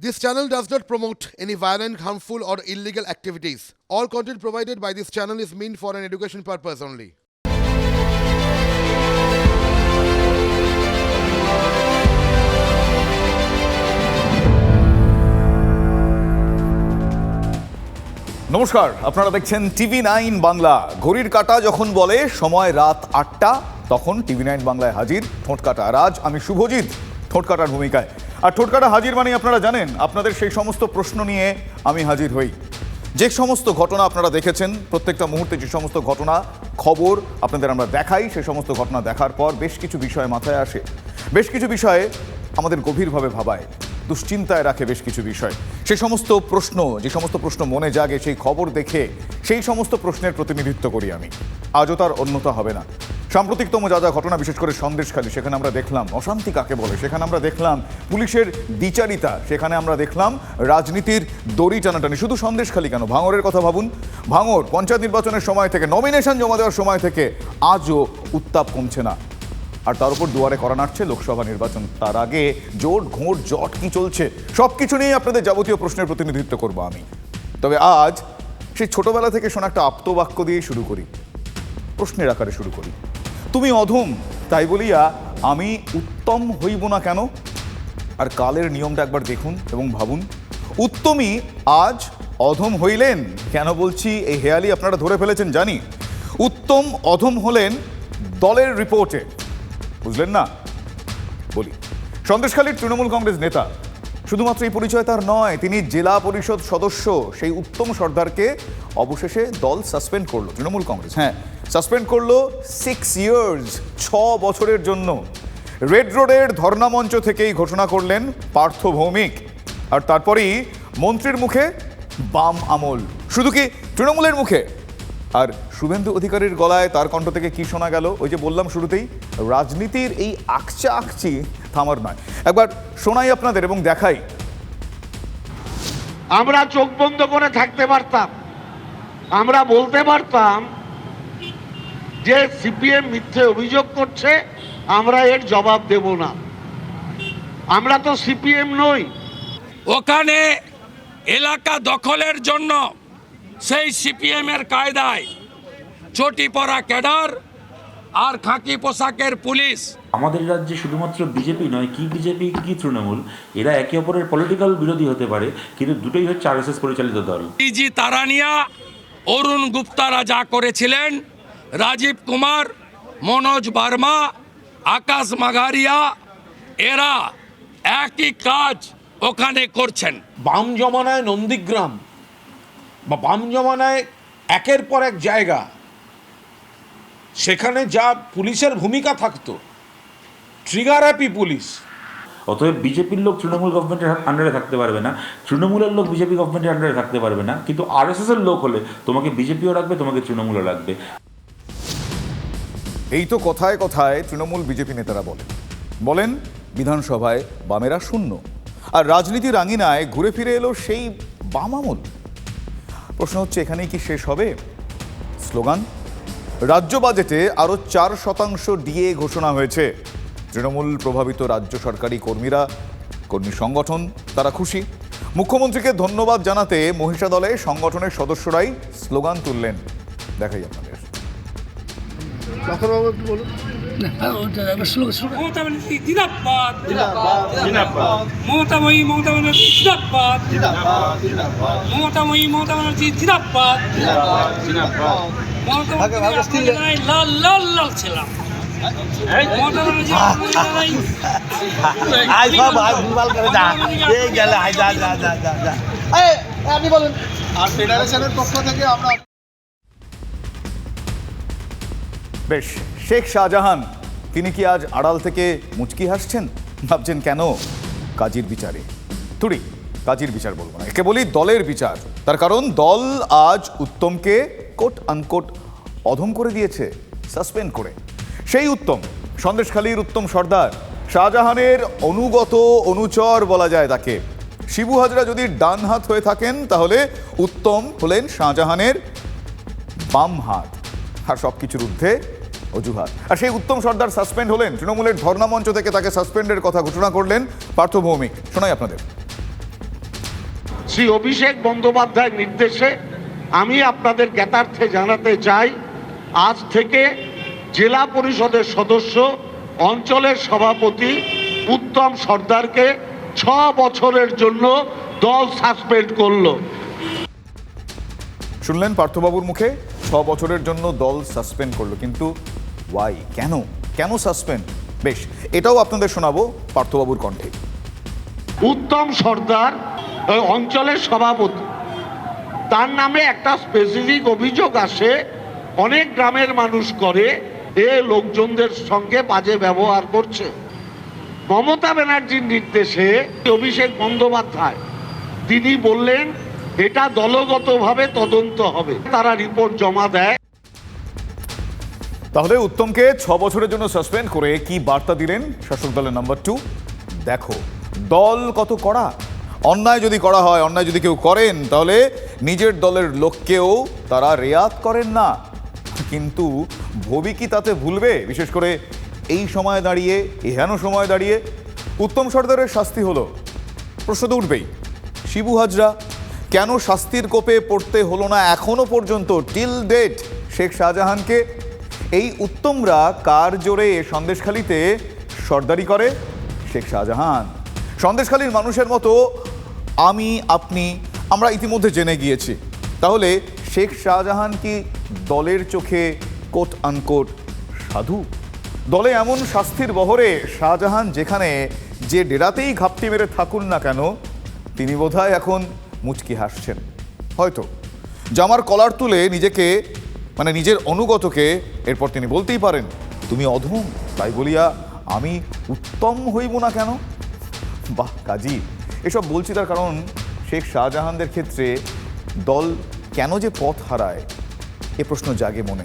This channel does not promote any violent, harmful, or illegal activities. All content provided by this channel is meant for an education purpose only. নমস্কার আপনারা দেখছেন TV nine Bangla ঘড়ির কাটা যখন বলে সময় রাত আটটা তখন টিভি নাইন বাংলায় হাজির ঠোঁট কাটা আর আজ আমি শুভজিৎ ঠোঁট কাটার ভূমিকায় আর ঠোটকাটা হাজির মানে আপনারা জানেন, আপনাদের সেই সমস্ত প্রশ্ন নিয়ে আমি হাজির হই। যে সমস্ত ঘটনা আপনারা দেখেছেন, প্রত্যেকটা মুহূর্তে যে সমস্ত ঘটনা, খবর আপনাদের আমরা দেখাই, সেই সমস্ত ঘটনা দেখার পর বেশ কিছু বিষয় মাথায় আসে। বেশ কিছু বিষয়ে আমাদের গভীরভাবে ভাবায়, দুশ্চিন্তায় রাখে বেশ কিছু বিষয়। সেই সমস্ত প্রশ্ন, যে সমস্ত প্রশ্ন মনে জাগে, সেই খবর দেখে, সেই সমস্ত প্রশ্নের প্রতিনিধিত্ব করি আমি। আজও তার অন্যতা হবে না। সাম্প্রতিকতম যা যা ঘটনা, বিশেষ করে সন্দেশখালী, সেখানে আমরা দেখলাম, অশান্তি কাকে বলে? সেখানে আমরা দেখলাম পুলিশের দ্বিচারিতা, সেখানে আমরা দেখলাম রাজনীতির দড়ি টানাটানি। শুধু সন্দেশখালী কেন? ভাঙরের কথা ভাবুন। ভাঙর পঞ্চায়েত নির্বাচনের সময় থেকে নমিনেশন জমা দেওয়ার সময় থেকে আজও উত্তাপ কমছে না। আর তার উপর দুয়ারে করা নাড়ছে লোকসভা নির্বাচন। তার আগে জোট ঘোট জট কি চলছে? সব কিছু নিয়েই আপনাদের যাবতীয় প্রশ্নের প্রতিনিধিত্ব করব আমি। তবে আজ সেই ছোটবেলা থেকে শোনা একটা আপ্তবাক্য দিয়ে শুরু করি। প্রশ্নের আকারে শুরু করি। তুমি অধম। তাই বলিয়া আমি উত্তম হইব না কেন? আর কালের নিয়মটা একবার দেখুন এবং ভাবুন। উত্তমই আজ অধম হইলেন। কেন বলছি? এই হেয়ালি আপনারা ধরে ফেলেছেন, জানি। উত্তম অধম হলেন দলের রিপোর্টে। বুঝলেন না? বলি। সন্দেশখালীর তৃণমূল কংগ্রেস নেতা। শুধুমাত্র এই পরিচয় তার নয়, তিনি জেলা পরিষদ সদস্য। সেই উত্তম সর্দারকে অবশেষে দল সাসপেন্ড করল তৃণমূল কংগ্রেস। হ্যাঁ। সাসপেন্ড করল সিক্স ইয়ার্স ছ বছরের জন্য। রেড রোডের ধর্ণা মঞ্চ থেকেই ঘোষণা করলেন পার্থ ভৌমিক। আর তারপরেই মন্ত্রীর মুখে বাম আমল। শুধু কি তৃণমূলের মুখে? আর শুভেন্দু অধিকারীর গলায় তার কণ্ঠ থেকে কি শোনা গেল? ওই যে বললাম শুরুতেই, রাজনীতির এই আকচা আকচি থামার নয়। একবার শোনাই আপনাদের এবং দেখাই। আমরা চোখ বন্ধ করে থাকতে পারতাম। আমরা বলতে পারতাম যে সিপিএম মিথ্যে অভিযোগ করছে আমরা এর জবাব দেব না। আমরা তো সিপিএম নই। ওখানে এলাকা দখলের জন্য সেই সিপিএমের কায়দায় চটি পরা ক্যাডার আর খাকি পোশাকের পুলিশ। আমাদের রাজ্যে শুধুমাত্র বিজেপি নয় কি বিজেপি কি তৃণমূল এরা একে অপরের পলিটিক্যাল বিরোধী হতে পারে কিন্তু দুটোই হচ্ছে আরএসএস পরিচালিত দল। পিজি তারানিয়া অরুণ গুপ্তারা যা করেছিলেন রাজীব কুমার মনোজ বার্মা আকাশ মাঘারিয়া এরা একই কাজ ওখানে করছেন। বাম জমানায় নন্দীগ্রাম বা বাম জমানায় একের পর এক জায়গা। সেখানে যা পুলিশের ভূমিকা থাকতো ট্রিগার হ্যাপি পুলিশ। অতএব বিজেপির লোক তৃণমূল গভর্নমেন্টের আন্ডারে থাকতে পারবে না তৃণমূলের লোক বিজেপি গভর্নমেন্টের আন্ডারে থাকতে পারবে না কিন্তু আরএসএস এর লোক হলে তোমাকে বিজেপিও রাখবে তোমাকে তৃণমূলও রাখবে। এই তো কথায় কথায় তৃণমূল বিজেপি নেতারা বলেন। বলেন, বিধানসভায় বামেরা শূন্য, আর রাজনীতির আঙিনায় ঘুরে ফিরে এলো সেই বাম আমল। প্রশ্ন হচ্ছে, এখানেই কি শেষ হবে? স্লোগান, রাজ্য বাজেটে আরও চার শতাংশ ডিএ ঘোষণা হয়েছে। তৃণমূল প্রভাবিত রাজ্য সরকারি কর্মীরা, কর্মী সংগঠন, তারা খুশি। মুখ্যমন্ত্রীকে ধন্যবাদ জানাতে মহিষা দলে সংগঠনের সদস্যরাই স্লোগান তুললেন। দেখাই আপনাদের। মমতাময়ী মমতা ব্যানার্জি জিন্দাবাদ। মমতাময়ী মমতা ব্যানার্জি জিন্দাবাদ। মমতা ব্যানার্জি আপনাদের লাল লাল লাল ছিলাম। মমতা ব্যানার্জি আপনাদের আই সব আই ভুলভাল করে যা। এই গেলে আই যা যা যা যা যা। আপনি বলুন। আর ফেডারেশনের পক্ষ থেকে আমরা বেশ, শেখ শাহজাহান, তিনি কি আজ আড়াল থেকে মুচকি হাসছেন? ভাবছেন কেন? কাজীর বিচারে। থুড়ি কাজীর বিচার বলব না, একে বলি দলের বিচার। তার কারণ, দল আজ উত্তমকে কোট আনকোট অধম করে দিয়েছে সাসপেন্ড করে। সেই উত্তম সন্দেশখালীর উত্তম সর্দার, শাহজাহানের অনুগত অনুচর বলা যায় তাকে। শিবু হাজরা যদি ডান হাত হয়ে থাকেন, তাহলে উত্তম হলেন শাহজাহানের বাম হাত। আর সব কিছুর ঊর্ধ্বে অজুহাত। আর সেই উত্তম সর্দার সাসপেন্ড হলেন। তৃণমূলের ধর্ণা মঞ্চ থেকে তাকে সাসপেন্ডের কথা ঘোষণা করলেন পার্থ ভৌমিক। শোনাই আপনাদের। শ্রী অভিষেক বন্দ্যোপাধ্যায়ের নির্দেশে আমি আপনাদের জ্ঞাতার্থে জানাতে চাই আজ থেকে জেলা পরিষদের সদস্য অঞ্চলের সভাপতি উত্তম সর্দারকে ছ বছরের জন্য দল সাসপেন্ড করল। শুনলেন পার্থবাবুর মুখে। ছ বছরের জন্য দল সাসপেন্ড করল, কিন্তু ওয়াই কেন? কেন সাসপেন্ড? বেশ, এটাও আপনাদের শোনাবো পার্থবাবুর কণ্ঠে। উত্তম সর্দার ওই অঞ্চলের সভাপতি। তার নামে একটা স্পেসিফিক অভিযোগ আসে, অনেক গ্রামের মানুষ করে, এ লোকজনদের সঙ্গে বাজে ব্যবহার করছে। মমতা ব্যানার্জির নির্দেশে অভিষেক বন্দ্যোপাধ্যায়, তিনি বললেন এটা দলগতভাবে তদন্ত হবে। তারা রিপোর্ট জমা দেয়। তাহলে উত্তমকে ছ বছরের জন্য সাসপেন্ড করে কি বার্তা দিলেন শাসক দলের নাম্বার টু দেখো, দল কত কড়া? অন্যায় যদি করা হয়, অন্যায় যদি কেউ করেন, তাহলে নিজের দলের লোককেও তারা রেয়াত করেন না। কিন্তু ভবি কি তাতে ভুলবে? বিশেষ করে এই সময় দাঁড়িয়ে, এহেন সময় দাঁড়িয়ে উত্তম সর্দারের শাস্তি হলো। প্রশ্ন তো উঠবেই। শিবু হাজরা কেন শাস্তির কোপে পড়তে হলো না এখনও পর্যন্ত? টিল ডেট শেখ শাহজাহানকে এই উত্তমরা কার জোরে সন্দেশখালিতে সর্দারি করে? শেখ শাহজাহান। সন্দেশখালীর মানুষের মতো আমি, আপনি, আমরা ইতিমধ্যে জেনে গিয়েছি। তাহলে শেখ শাহজাহান কি দলের চোখে কোট আনকোট সাধু? দলে এমন শাস্তির বহরে শাহজাহান যেখানে যে ডেরাতেই ঘাপটি মেরে থাকুন না কেন, তিনি বোধহয় এখন মুচকি হাসছেন। হয়তো। জামার কলার তুলে নিজেকে মানে নিজের অনুগতকে এরপর তিনি বলতেই পারেন, তুমি অধম, তাই বলিয়া আমি উত্তম হইব না কেন? বাহ, কাজী। এসব বলছি তার কারণ শেখ শাহজাহানদের ক্ষেত্রে দল কেন যে পথ হারায়, এ প্রশ্ন জাগে মনে।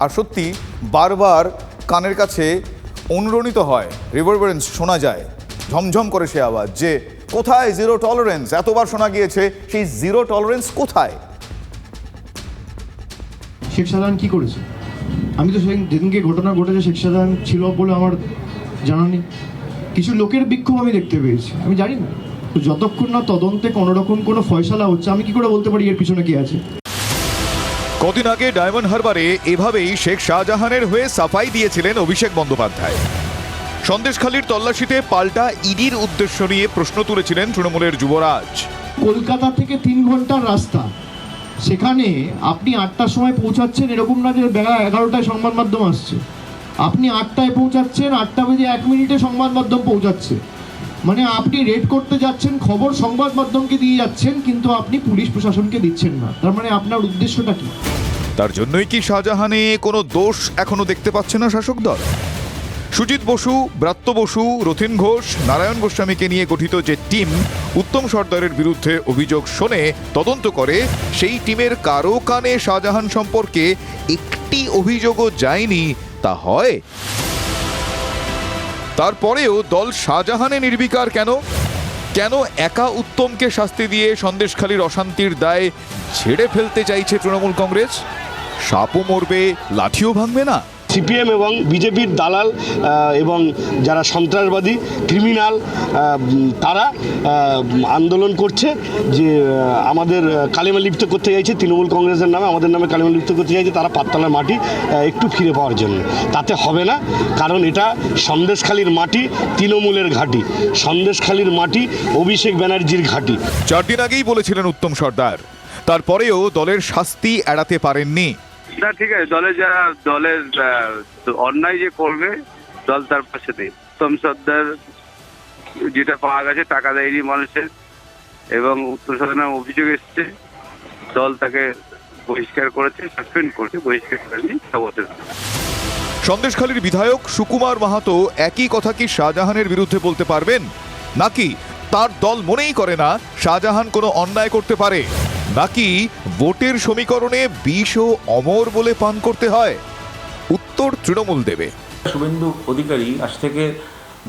আর সত্যি, বারবার কানের কাছে অনুরণিত হয় রিভারবেরেন্স শোনা যায়, ঝমঝম করে সে আওয়াজ যে কোথায় জিরো টলারেন্স? এতবার শোনা গিয়েছে সেই জিরো টলারেন্স কোথায়? শেখ শাহজাহান কি করেছে? আমি তো সেদিন যেদিনকে ঘটনা ঘটেছে শেখ শাহজাহান ছিল বলে আমার জানা নেই। কিছু লোকের বিক্ষোভ আমি দেখতে পেয়েছি। আমি জানি না। তো যতক্ষণ না তদন্তে কোনোরকম কোনো ফয়সালা হচ্ছে আমি কি করে বলতে পারি এর পিছনে কি আছে? কদিন আগে ডায়মন্ড হারবারে এভাবেই শেখ শাহজাহানের হয়ে সাফাই দিয়েছিলেন অভিষেক বন্দ্যোপাধ্যায়। সন্দেশখালীর তল্লাশিতে পাল্টা ইডির উদ্দেশ্য নিয়ে প্রশ্ন তুলেছিলেন তৃণমূলের যুবরাজ। কলকাতা থেকে তিন ঘণ্টার রাস্তা। সেখানে আপনি আটটার সময় পৌঁছাচ্ছেন এরকম না যে বেলা এগারোটায় সংবাদ মাধ্যম আসছে। আপনি আটটায় পৌঁছাচ্ছেন আটটা বেজে এক মিনিটে সংবাদ মাধ্যম পৌঁছাচ্ছে। মানে আপনি রেড করতে যাচ্ছেন খবর সংবাদ মাধ্যমকে দিয়ে যাচ্ছেন কিন্তু আপনি পুলিশ প্রশাসনকে দিচ্ছেন না। তার মানে আপনার উদ্দেশ্যটা কি? তার জন্যই কি শাহজাহানে কোনো দোষ এখনও দেখতে পাচ্ছে না শাসক দল? সুজিত বসু, ব্রাত্য বসু, রথিন ঘোষ, নারায়ণ গোস্বামীকে নিয়ে গঠিত যে টিম উত্তম সর্দারের বিরুদ্ধে অভিযোগ শোনে, তদন্ত করে, সেই টিমের কারও কানে শাহজাহান সম্পর্কে একটি অভিযোগও যায়নি, তা হয়? তারপরেও দল শাহজাহানে নির্বিকার কেন? কেন একা উত্তমকে শাস্তি দিয়ে সন্দেশখালীর অশান্তির দায় ছেড়ে ফেলতে চাইছে তৃণমূল কংগ্রেস? সাপও মরবে, লাঠিও ভাঙবে না? সিপিএম এবং বিজেপির দালাল এবং যারা সন্ত্রাসবাদী, ক্রিমিনাল তারা আন্দোলন করছে যে আমাদের কালিমা লিপ্ত করতে চাইছে তৃণমূল কংগ্রেসের নামে, আমাদের নামে কালিমা লিপ্ত করতে চাইছে তারা পাততলার মাটি একটু ফিরে পাওয়ার জন্য। তাতে হবে না, কারণ এটা সন্দেশখালীর মাটি, তৃণমূলের ঘাঁটি। সন্দেশখালীর মাটি, অভিষেক ব্যানার্জির ঘাঁটি। চার দিন আগেই বলেছিলেন উত্তম সর্দার। তারপরেও দলের শাস্তি এড়াতে পারেননি না, ঠিক আছে দলের যারা, দলের অন্যায় যে করবে, দল তার পাশে নেই উত্তম সর্দার যেটা পাওয়া গেছে, টাকা দেয়নি মানুষের, এবং উত্তম সর্দার অভিযোগ এসছে, দল তাকে বহিষ্কার করেছে, সাসপেন্ড করেছে, বহিষ্কার করেনি ছ বছর সন্দেশখালীর বিধায়ক সুকুমার মাহাতো একই কথা কি শাহজাহানের বিরুদ্ধে বলতে পারবেন? নাকি তার দল মনেই করে না শাহজাহান কোনো অন্যায় করতে পারে? নাকি ভোটের সমীকরণে বিষ ও অমর বলে পান করতে হয়? উত্তর তৃণমূল দেবে। শুভেন্দু অধিকারী, আজ থেকে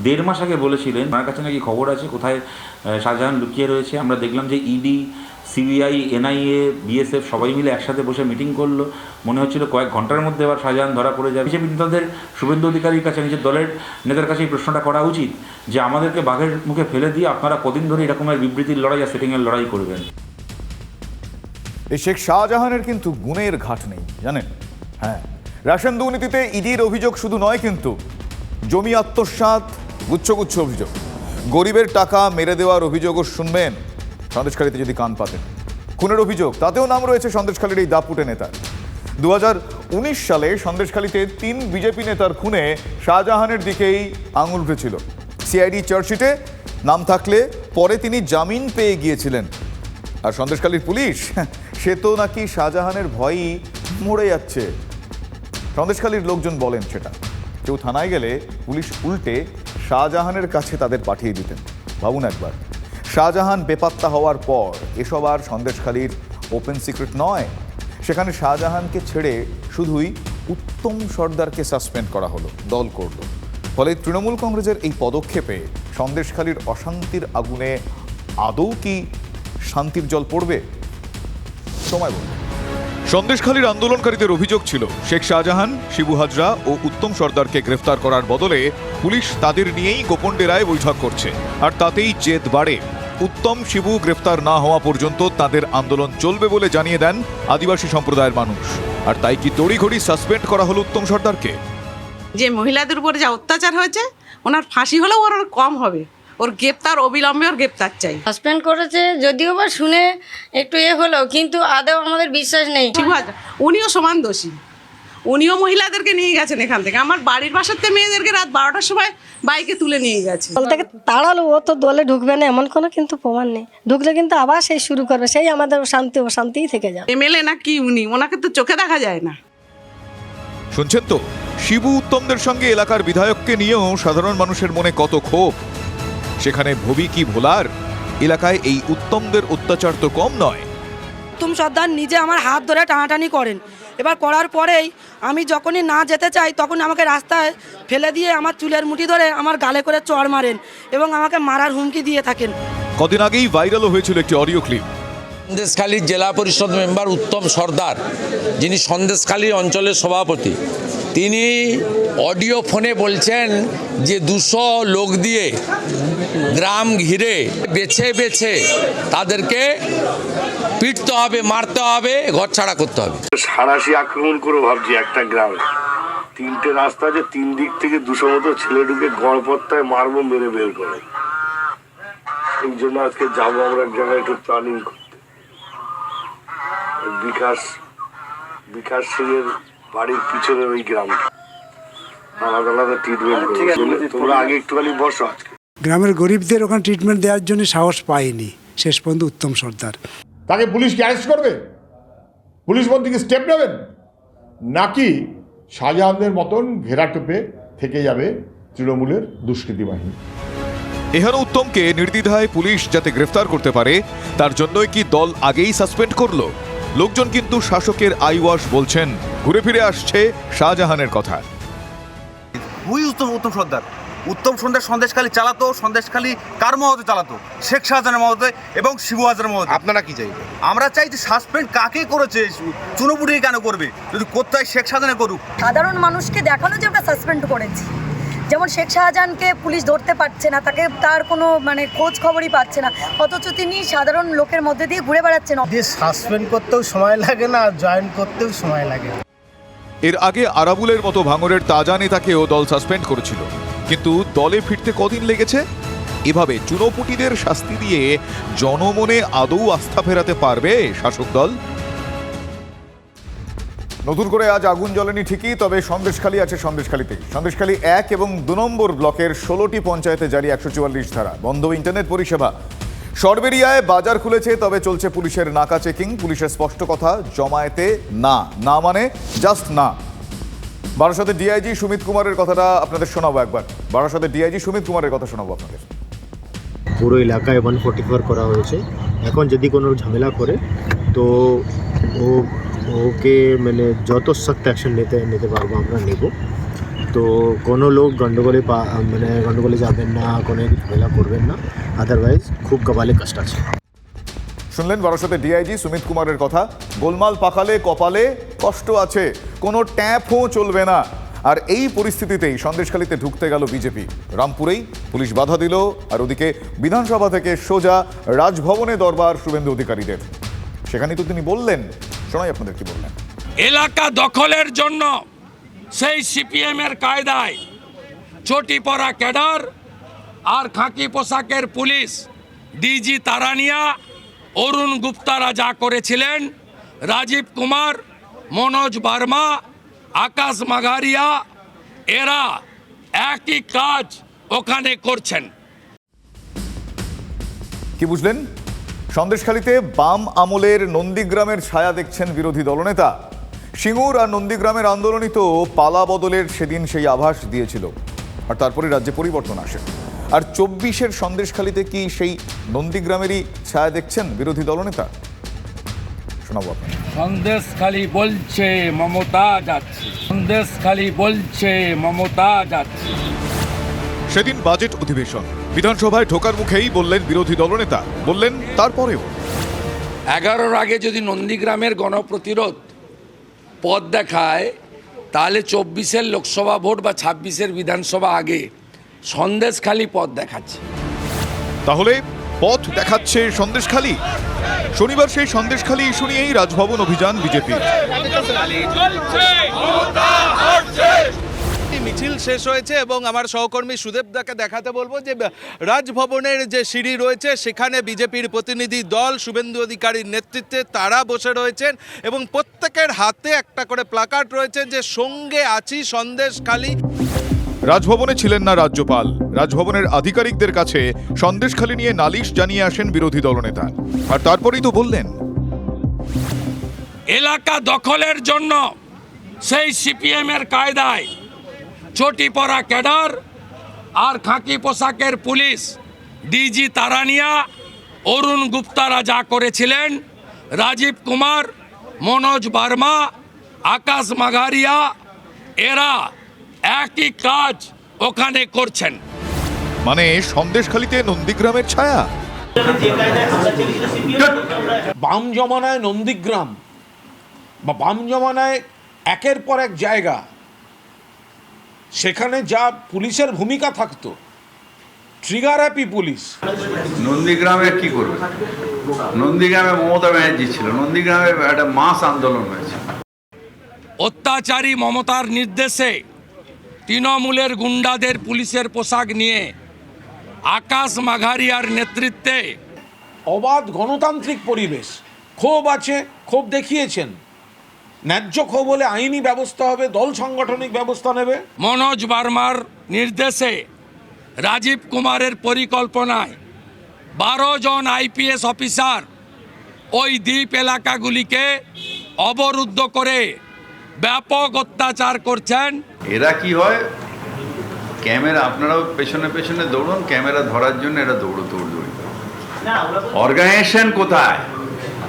দেড় মাস আগে বলেছিলেন আমার কাছে নাকি খবর আছে, কোথায় শাহজাহান লুকিয়ে রয়েছে? আমরা দেখলাম যে ইডি সিবিআই এনআইএ বিএসএফ সবাই মিলে একসাথে বসে মিটিং করল। মনে হচ্ছিল কয়েক ঘণ্টার মধ্যে আবার শাহজাহান ধরা পড়ে যাবে। বিজেপি নেতাদের, শুভেন্দু অধিকারীর কাছে, নিজের দলের নেতার কাছে এই প্রশ্নটা করা উচিত, যে আমাদেরকে বাঘের মুখে ফেলে দিয়ে আপনারা কদিন ধরে এরকমের বিবৃতির লড়াই আর সেটিংয়ের লড়াই করবেন। এই শেখ শাহজাহানের কিন্তু গুণের ঘাট নেই, জানেন? হ্যাঁ রেশন দুর্নীতিতে ইডির অভিযোগ শুধু নয় কিন্তু, জমি আত্মসাৎ, গুচ্ছগুচ্ছ অভিযোগ। গরিবের টাকা মেরে দেওয়ার অভিযোগও শুনবেন। সন্দেশখালীতে যদি কান পাতেন খুনের অভিযোগ, তাতেও নাম রয়েছে সন্দেশখালীর এই দাপুটে নেতার। দু উনিশ সালে সন্দেশখালীতে তিন বিজেপি নেতার খুনে শাহজাহানের দিকেই আঙুল উঠেছিল। সিআইডি চার্জশিটে নাম থাকলে পরে তিনি জামিন পেয়ে গিয়েছিলেন। আর সন্দেশখালীর পুলিশ সে তো নাকি শাহজাহানের ভয়ই মরে যাচ্ছে। সন্দেশখালীর লোকজন বলেন সেটা। কেউ থানায় গেলে পুলিশ উল্টে শাহজাহানের কাছে তাদের পাঠিয়ে দিতেন। ভাবুন একবার। শাহজাহান বেপাত্তা হওয়ার পর এসব আর সন্দেশখালীর ওপেন সিক্রেট নয়। সেখানে শাহজাহানকে ছেড়ে শুধুই উত্তম সর্দারকে সাসপেন্ড করা হলো, দল করল। ফলে তৃণমূল কংগ্রেসের এই পদক্ষেপে সন্দেশখালীর অশান্তির আগুনে আদৌ কি শান্তির জল পড়বে? সময় বলবে সন্দেশখালীর আন্দোলনকারীদের অভিযোগ ছিল, শেখ শাহজাহান, শিবু হাজরা ও উত্তম সর্দারকে গ্রেফতার করার বদলে পুলিশ তাদের নিয়েই গোপন ডেরায় বৈঠক করছে। আর তাতেই জেদ বাড়ে। উত্তম, শিবু গ্রেফতার না হওয়া পর্যন্ত তাদের আন্দোলন চলবে বলে জানিয়ে দেন আদিবাসী সম্প্রদায়ের মানুষ। আর তাই কি তড়িঘড়ি সাসপেন্ড করা হলো উত্তম সর্দারকে? যে মহিলাদের উপরে যা অত্যাচার হয়েছে, ওনার ফাঁসি হলেও ওর কম হবে। ওর গ্রেপ্তার অবিলম্বে ওর গ্রেপ্তার চাই। সাসপেন্ড করেছে যদিও বা শুনে একটু এ হলো কিন্তু আদৌ আমাদের বিশ্বাস নেই। শিবু হাজরা উনিও সমান দোষী। উনিও মহিলাদেরকে নিয়ে গেছেন এখান থেকে। আমার বাড়ির বাসাতে মেয়েদেরকে রাত বারোটার সময় বাইকে তুলে নিয়ে গেছে। দল থেকে তাড়ালো ও তো দলে ঢুকবে না এমন কোনো কিন্তু প্রমাণ নেই। ঢুকলে কিন্তু আবার সেই শুরু করবে সেই আমাদের শান্তি ও শান্তিই থেকে যাবে। এমএলএ না কি উনি? ওনাকে তো চোখে দেখা যায় না। শুনছেন তো? শিবু উত্তমদের সঙ্গে এলাকার বিধায়ককে নিয়েও সাধারণ মানুষের মনে কত ক্ষোভ। সেখানে ভবি কি ভোলার? এলাকায় এই উত্তমদের অত্যাচার তো কম নয়। উত্তম সর্দার নিজে আমার হাত ধরে টানাটানি করেন। এবার করার পরেই আমি যখনই না যেতে চাই তখন আমাকে রাস্তায় ফেলে দিয়ে আমার চুলের মুঠি ধরে আমার গালে করে চড় মারেন এবং আমাকে মারার হুমকি দিয়ে থাকেন। কদিন আগেই ভাইরালও হয়েছিল একটি অডিও ক্লিপ। সন্দেশখালীর জেলা পরিষদ মেম্বার উত্তম সর্দার যিনি সন্দেশখালী অঞ্চলের সভাপতি। তিনি অডিও ফোনে বলছেন যে দুশো লোক দিয়ে গ্রাম ঘিরে বেছে বেছে তাদেরকে পিটতে হবে, মারতে হবে ঘর ছাড়া করতে হবে। সারাশি আক্রমণ করে ভাবছি একটা গ্রামে। তিনটে রাস্তা আছে, তিন দিক থেকে দুশো মতো ছেলে ঢুকে গড়পত্তায় মারবো, মেরে বের করে। এই জন্য আজকে যাব আমরা এক জায়গায় একটু প্ল্যানিং করতে। বিকাশ বিকাশ সিং এর বাড়ির পিছনে ওই গ্রামটা। আলাদা আলাদা ট্রিটমেন্ট তোমরা আগে একটুখানি বসো আজকে। গ্রামের গরিবদের ওখানে ট্রিটমেন্ট দেওয়ার জন্য সাহস পায়নি শেষ পর্যন্ত উত্তম সর্দার। তাকে পুলিশ কি অ্যারেস্ট করবে? পুলিশ বলতে কি স্টেপ নেবেন? নাকি শাহজাহানদের মতন ঘেরা টোপে থেকে যাবে তৃণমূলের দুষ্কৃতী বাহিনী? এহেন উত্তমকে নির্দ্বিধায় পুলিশ যাতে গ্রেফতার করতে পারে তার জন্যই কি দল আগেই সাসপেন্ড করল? লোকজন কিন্তু শাসকের আইওয়াশ বলছেন ঘুরে ফিরে আসছে শাহজাহানের কথা। হুই উত্তম উত্তম সর্দার। উত্তম সন্ধ্যা সন্দেশখালী চালাতো সন্দেশখালী কার মহতে চালাতো? শেখ শাহজাহানের মহতে এবং শিবু হাজারের মহতে আপনারা কি চাই আমরা চাই যে সাসপেন্ড কাকে করেছে চুনোপুটি কেন করবে? যদি কোথায় শেখ শাহজাহানে করুক। সাধারণ মানুষকে দেখানো যে আমরা সাসপেন্ড করেছি। যেমন শেখ শাহজাহানকে পুলিশ ধরতে পারছে না তাকে তার কোনো মানে খোঁজ খবরই পাচ্ছে না। অথচ তিনি সাধারণ লোকের মধ্যে দিয়ে ঘুরে বেড়াচ্ছেন। সাসপেন্ড করতেও সময় লাগে না জয়েন করতেও সময় লাগে এর আগে আরাবুলের মতো ভাঙরের তাজা নেতাকেও দল সাসপেন্ড করেছিল। কিন্তু দলে ফিরতে কদিন লেগেছে? এভাবে চুনোপুটিদের শাস্তি দিয়ে জনমনে আদৌ আস্থা ফেরাতে পারবে শাসক দল? নতুন করে আজ আগুন জ্বলেনি ঠিকই, তবে সন্দেশখালী আছে সন্দেশখালীতেই সন্দেশখালী এক এবং দু নম্বর ব্লকের ষোলোটি পঞ্চায়েতে জারি একশো চুয়াল্লিশ ধারা। বন্ধ ইন্টারনেট পরিষেবা সরবেরিয়ায় বাজার খুলেছে, তবে চলছে পুলিশের নাকা চেকিং। পুলিশের স্পষ্ট কথা, জমায়েতে না। না মানে জাস্ট না। বারাসাতের ডিআইজি সুমিত কুমারের কথাটা আপনাদের শোনাবো একবার। বারাসাতের ডিআইজি সুমিত কুমারের কথা শোনাবো আপনাদের। পুরো এলাকায় ওয়ান ফোর্টি ফোর করা হয়েছে। এখন যদি কোনো ঝামেলা করে, তো ও ওকে মানে যত সখ্ত অ্যাকশন নিতে নিতে পারব আমরা নেব। তো কোনো লোক গন্ডগোলে পা মানে গন্ডগোলে যাবেন না কোনো ঝামেলা করবেন না। আদারওয়াইজ খুব কপালে কষ্ট আছে। শুনলেন বারাসাতে ডিআইজি সুমিত কুমারের কথা। গোলমাল পাকালে কপালে কষ্ট আছে। কোনো ট্যাপও চলবে না। আর এই পরিস্থিতিতেই সন্দেশখালিতে ঢুকতে গেল বিজেপি। রামপুরেই পুলিশ বাধা দিল আর ওদিকে বিধানসভা থেকে সোজা রাজভবনে দরবার শুভেন্দু অধিকারীদের। সেখানে তো তিনি বললেন। শোনাই আপনাদের কি বললেন। এলাকা দখলের জন্য সেই সিপিএমের কায়দায় চটি পরা ক্যাডার আর খাঁকি পোশাকের পুলিশ ডিজি তারানিয়া, অরুণ গুপ্তারা যা করেছিলেন, রাজীব কুমার, মনোজ বার্মা, আকাশ মাঘারিয়া, এরা একই কাজ ওখানে করছেন। কি বুঝলেন? সন্দেশখালীতে বাম আমলের নন্দীগ্রামের ছায়া দেখছেন বিরোধী দলনেতা। সিঙ্গুর আর নন্দীগ্রামের আন্দোলনই তো পালা বদলের সেদিন সেই আভাস দিয়েছিল। আর তারপরে রাজ্যে পরিবর্তন আসে। আর চব্বিশের সন্দেশখালীতে কি সেই নন্দীগ্রামেরই ছায়া দেখছেন বিরোধী দলনেতা? শোনাবো আপনাকে। সন্দেশ খালি বলছে মমতা যাচ্ছে। সন্দেশ খালি বলছে মমতা যাচ্ছে। সেদিন বাজেট অধিবেশন। বিধানসভায় ঢোকার মুখেই বললেন বিরোধী দলনেতা। বললেন তারপরেও। এগারোর আগে যদি নন্দীগ্রামের গণপ্রতিরোধ পথ দেখায় তাহলে চব্বিশের লোকসভা ভোট বা ছাব্বিশের বিধানসভা আগে সন্দেশ খালি পথ দেখাচ্ছে। তাহলে পথ দেখাচ্ছে সন্দেশখালী শনিবার সেই সন্দেশখালী ইস্যু নিয়েই রাজভবন অভিযান বিজেপি মিছিল শেষ হয়েছে এবং আমার সহকর্মী সুদেবদাকে দেখাতে বলব যে রাজভবনের যে সিঁড়ি রয়েছে সেখানে বিজেপির প্রতিনিধি দল শুভেন্দু অধিকারীর নেতৃত্বে তারা বসে রয়েছেন এবং প্রত্যেকের হাতে একটা করে প্লাকার্ড রয়েছে যে সঙ্গে আছি সন্দেশখালী রাজভবনে ছিলেন না রাজ্যপাল। রাজভবনের আধিকারিকদের কাছে সন্দেশখালী নিয়ে নালিশ জানিয়ে আসেন বিরোধী দলনেতা। আর তারপরেই তো বললেন এলাকা দখলের জন্য সেই সিপিএমের কায়দায় চটি পরা ক্যাডার আর খাঁকি পোশাকের পুলিশ ডিজি তারানিয়া অরুণ গুপ্তারা যা করেছিলেন রাজীব কুমার মনোজ বার্মা আকাশ মাঘারিয়া এরা একই কাজ ওখানে করছেন। মানে সন্দেশখালীতে নন্দীগ্রামের ছায়া? বাম জমানায় নন্দীগ্রাম বা বাম জমানায় একের পর এক জায়গা। সেখানে যা পুলিশের ভূমিকা থাকতো ট্রিগার হ্যাপি পুলিশ। নন্দীগ্রামে কি করবে? নন্দীগ্রামে মমতা ব্যানার্জি ছিল নন্দীগ্রামে একটা মাস আন্দোলন হয়েছে। অত্যাচারী মমতার নির্দেশে তৃণমূলের গুন্ডাদের পুলিশের পোশাক নিয়ে আকাশ মাঘারিয়ার নেতৃত্বে অবাধ গণতান্ত্রিক পরিবেশ। ক্ষোভ আছে ক্ষোভ দেখিয়েছেন। ন্যায্য হলে আইনি ব্যবস্থা হবে দল সাংগঠনিক ব্যবস্থা নেবে। মনোজ বার্মার নির্দেশে রাজীব কুমারের পরিকল্পনায় বারো জন আইপিএস অফিসার ওই দ্বীপ এলাকাগুলিকে অবরুদ্ধ করে ব্যাপক অত্যাচার করছেন। এরা কি হয়? ক্যামেরা আপনারাও পেছনে পেছনে দৌড়ুন ক্যামেরা ধরার জন্য এরা দৌড়ো দৌড় দৌড়ি। অর্গানাইজেশন কোথায়?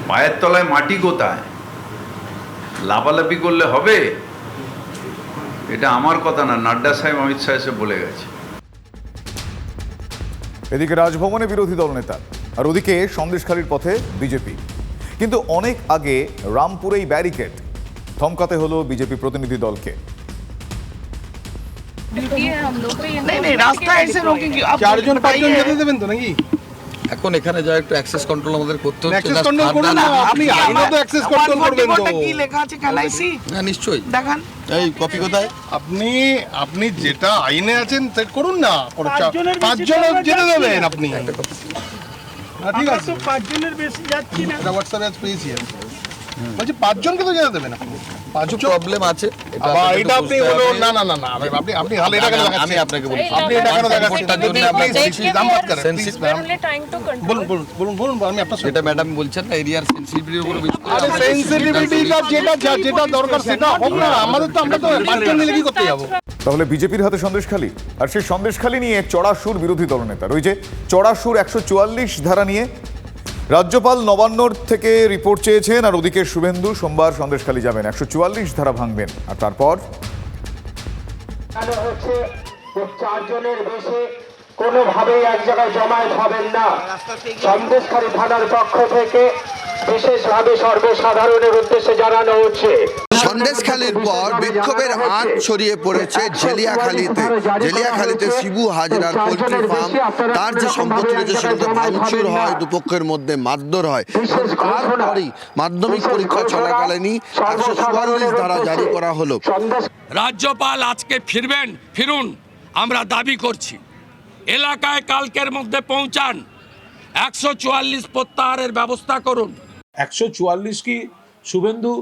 পায়ের তলায় মাটি কোথায়? লাফালাফি করলে হবে? এটা আমার কথা না নাড্ডা সাহেব অমিত শাহ এসে বলে গেছে। এদিকে রাজভবনে বিরোধী দলনেতা আর ওদিকে সন্দেশখালীর পথে বিজেপি। কিন্তু অনেক আগে রামপুরেই ব্যারিকেড থমকাতে হলো বিজেপি প্রতিনিধি দলকে। চারজন পাঁচজন যেতে দেবেন তো নাকি? এখন এখানে যা একটু অ্যাক্সেস কন্ট্রোল আমাদের করতে হচ্ছে অ্যাক্সেস কন্ট্রোল করুন না আপনি আইনে তো অ্যাক্সেস কন্ট্রোল করবেন তো। কি লেখা আছে এলআইসি হ্যাঁ নিশ্চয়ই। এই কপি কোথায়? আপনি আপনি যেটা আইনে আছেন সেট করুন না পাঁচজন যেতে দেবেন আপনি। হ্যাঁ, ঠিক আছে। পাঁচজনের বেশি যাচ্ছি না। হোয়াটসঅ্যাপে আজ পেয়েছি আমি। বলছি পাঁচজনকে তো যেতে দেবেন আপনি পাঁচজন প্রবলেম আছে এটা আপনি হলো না না না না আপনি আপনি হালে এটা কেন আমি আপনাকে বলি আপনি এটা কেন দেখাচ্ছেন? জন্য আমরা Please, please, দাম বাদ করেন, Sensitive- please, ma'am। বলুন বলুন বলুন বলুন আমি আপনার সাথে ম্যাডাম বলছেন না এরিয়ার সেন্সিটিভিটির উপর ভিত্তি করে আমরা- যেটা যেটা দরকার সেটা হোক না আমাদের তো আমরা তো পাঁচজন মিলে কি করতে যাব? তাহলে বিজেপির হাতে সন্দেশখালী আর সেই সন্দেশখালী নিয়ে চড়া সুর বিরোধী দলনেতার ওই যে চড়া সুর একশো চুয়াল্লিশ ধারা নিয়ে রাজ্যপাল নবান্নর থেকে রিপোর্ট চেয়েছেন, আর ওদিকে শুভেন্দু সোমবার সন্দেশখালী যাবেন। একশো চুয়াল্লিশ ধারা ভাঙবেন। আর তারপর? হচ্ছে চারজনের বেশি কোনোভাবেই এক জায়গায় জমায়েত হবেন না? সন্দেশখালী থানার পক্ষ থেকে বিশেষভাবে সর্বসাধারণের উদ্দেশ্যে জানানো হচ্ছে। সন্দেশখালীর পর বিক্ষোভের আঁচ ছড়িয়ে পড়েছে জেলিয়াখালীতে। জেলিয়াখালীতে শিবু হাজরার পোলট্রি ফার্ম তার যে সম্পত্তি রয়েছে সেগুলোতে ভাঙচুর হয় দুপক্ষের মধ্যে মারধর হয়। তারপরেই মাধ্যমিক পরীক্ষা চলাকালীনই একশো চুয়াল্লিশ ধারা জারি করা হলো। রাজ্যপাল আজকে ফিরবেন ফিরুন আমরা দাবি করছি। এলাকায় কালকের মধ্যে পৌঁছান। একশো চুয়াল্লিশ প্রত্যাহারের ব্যবস্থা করুন। একশো চুয়াল্লিশ কি শুভেন্দু?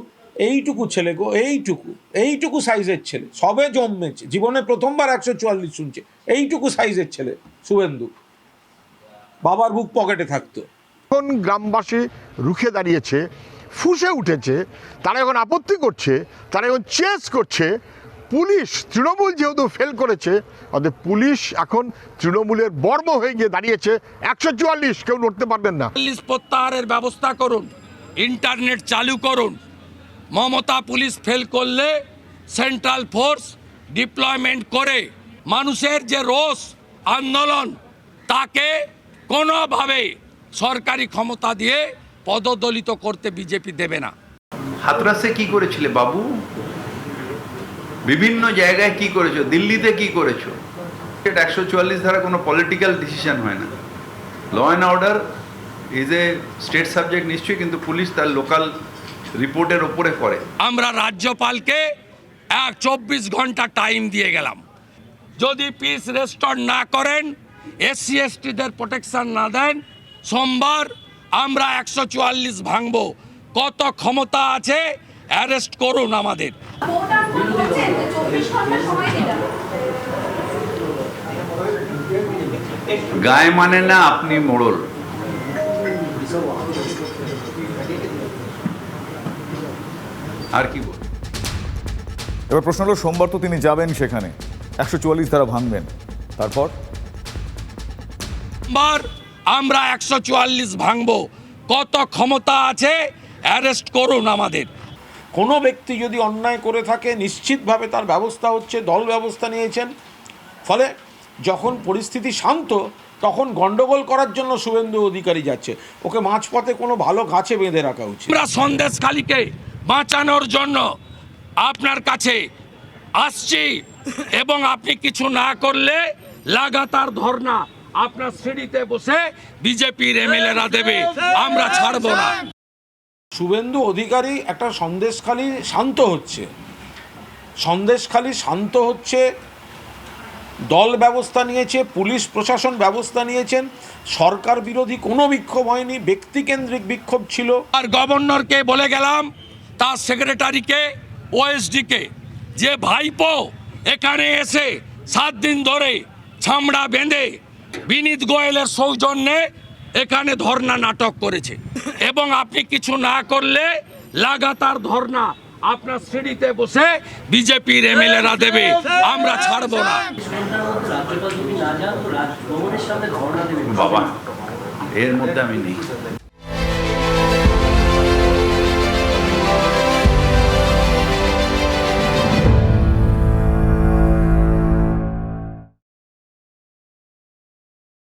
এইটুকু ছেলে গো এইটুকু এইটুকু সাইজের ছেলে সবে জন্মেছে জীবনে প্রথমবার একশো চুয়াল্লিশ শুনছে এইটুকু সাইজের ছেলে শুভেন্দু। বাবার বুক পকেটে থাকতো। এখন গ্রামবাসী রুখে দাঁড়িয়েছে ফুসে উঠেছে তারা এখন আপত্তি করছে তারা এখন চেস করছে পুলিশ তৃণমূল যেহেতু ফেল করেছে অর্থাৎ পুলিশ এখন তৃণমূলের বর্ম হয়ে গিয়ে দাঁড়িয়েছে একশো চুয়াল্লিশ কেউ নড়তে পারবেন না। চল্লিশ প্রত্যাহারের ব্যবস্থা করুন ইন্টারনেট চালু করুন মমতা পুলিশ ফেল করলে সেন্ট্রাল ফোর্স ডিপ্লয়মেন্ট করে। মানুষের যে রোষ, আন্দোলন, তাকে কোনোভাবে সরকারি ক্ষমতা দিয়ে পদদলিত করতে বিজেপি দেবে না। হাতরাসে কি করেছিলে বাবু? বিভিন্ন জায়গায় কি করেছ? দিল্লিতে কি করেছ? এটা একশো চুয়াল্লিশ ধারা কোনো পলিটিক্যাল ডিসিশন হয় না। Law and order is a state subject নিশ্চয়ই, কিন্তু পুলিশ তার লোকাল রিপোর্টের ওপরে করে। আমরা রাজ্যপালকে এক চব্বিশ ঘণ্টা টাইম দিয়ে গেলাম। যদি পিস রেস্টোর না করেন এসসি এসটিদের প্রোটেকশন না দেন সোমবার আমরা একশো চুয়াল্লিশ ভাঙব। কত ক্ষমতা আছে অ্যারেস্ট করুন আমাদের। গায়ে মানে না আপনি মোড়ল। আর কি বল এবার প্রশ্ন হলো সোমবার তো তিনি যাবেন সেখানে। একশো চুয়াল্লিশ ধারা ভাঙবেন। তারপর? সোমবার আমরা একশো চুয়াল্লিশ ভাঙবো। কত ক্ষমতা আছে অ্যারেস্ট করুন আমাদের। কোনো ব্যক্তি যদি অন্যায় করে থাকে নিশ্চিতভাবে তার ব্যবস্থা হচ্ছে দল ব্যবস্থা নিয়েছেন। ফলে যখন পরিস্থিতি শান্ত তখন গন্ডগোল করার জন্য শুভেন্দু অধিকারী যাচ্ছে। ওকে মাঝপথে কোনো ভালো গাছে বেঁধে রাখা উচিত। আমরা সন্দেশখালীকে বাঁচানোর জন্য আপনার কাছে আসছি এবং আপনি কিছু না করলে লাগাতার ধর্না আপনার সিঁড়িতে বসে বিজেপির এমএলএরা দেবে। আমরা ছাড়বো না। শুভেন্দু অধিকারী একটা সন্দেশখালি শান্ত হচ্ছে। সন্দেশখালি শান্ত হচ্ছে দল ব্যবস্থা নিয়েছে পুলিশ প্রশাসন ব্যবস্থা নিয়েছেন সরকার বিরোধী কোনো বিক্ষোভ হয়নি ব্যক্তিকেন্দ্রিক বিক্ষোভ ছিল। আর গভর্নরকে বলে গেলাম তার সেক্রেটারিকে ওএসডিকে যে ভাইপো এখানে এসে সাত দিন ধরে ছামড়া বেঁধে বিনীত গোয়েলের সৌজন্যে এখানে ধর্না নাটক করেছে। এবং আপনি কিছু না করলে লাগাতার ধর্না আপনার সিঁড়িতে বসে বিজেপির এমএলএরা দেবে। আমরা ছাড়বো না। বাবা, এর মধ্যে আমি নেই।